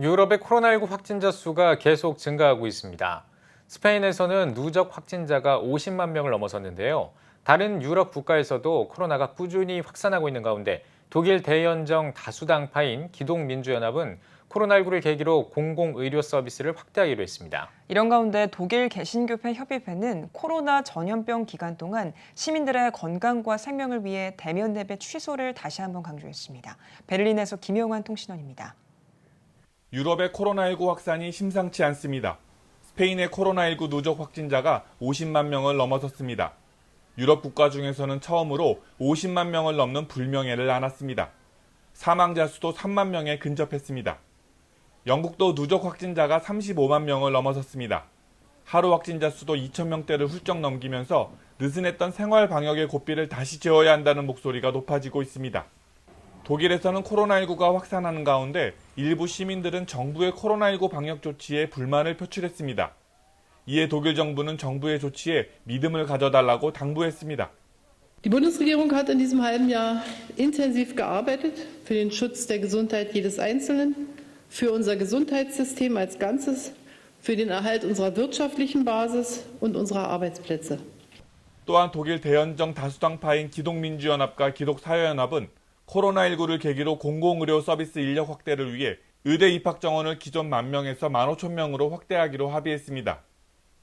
유럽의 코로나19 확진자 수가 계속 증가하고 있습니다. 스페인에서는 누적 확진자가 50만 명을 넘어섰는데요. 다른 유럽 국가에서도 코로나가 꾸준히 확산하고 있는 가운데 독일 대연정 다수당파인 기독민주연합은 코로나19를 계기로 공공의료 서비스를 확대하기로 했습니다. 이런 가운데 독일 개신교회 협의회는 코로나 전염병 기간 동안 시민들의 건강과 생명을 위해 대면 예배 취소를 다시 한번 강조했습니다. 베를린에서 김영환 통신원입니다. 유럽의 코로나19 확산이 심상치 않습니다. 스페인의 코로나19 누적 확진자가 50만 명을 넘어섰습니다. 유럽 국가 중에서는 처음으로 50만 명을 넘는 불명예를 안았습니다. 사망자 수도 3만 명에 근접했습니다. 영국도 누적 확진자가 35만 명을 넘어섰습니다. 하루 확진자 수도 2천 명대를 훌쩍 넘기면서 느슨했던 생활 방역의 고삐를 다시 재어야 한다는 목소리가 높아지고 있습니다. 독일에서는 코로나19가 확산하는 가운데 일부 시민들은 정부의 코로나19 방역 조치에 불만을 표출했습니다. 이에 독일 정부는 정부의 조치에 믿음을 가져달라고 당부했습니다. Die Bundesregierung hat in diesem halben Jahr intensiv gearbeitet für den Schutz der Gesundheit jedes Einzelnen, für unser Gesundheitssystem als Ganzes, für den Erhalt unserer wirtschaftlichen Basis und unserer Arbeitsplätze. 또한 독일 대연정 다수당파인 기독민주연합과 기독사회연합은 코로나19를 계기로 공공의료 서비스 인력 확대를 위해 의대 입학 정원을 기존 만 명에서 15,000명으로 확대하기로 합의했습니다.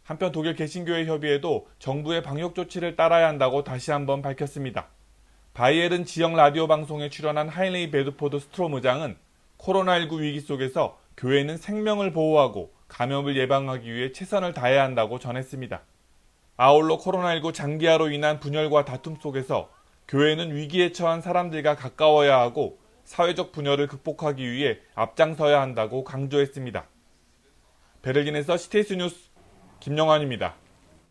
한편 독일 개신교회 협의회도 정부의 방역 조치를 따라야 한다고 다시 한번 밝혔습니다. 바이에른 지역 라디오 방송에 출연한 하인리 베드포드 스트롬 의장은 코로나19 위기 속에서 교회는 생명을 보호하고 감염을 예방하기 위해 최선을 다해야 한다고 전했습니다. 아울러 코로나19 장기화로 인한 분열과 다툼 속에서 교회는 위기에 처한 사람들과 가까워야 하고 사회적 분열을 극복하기 위해 앞장서야 한다고 강조했습니다. 베를린에서 시테이스 뉴스 김영환입니다.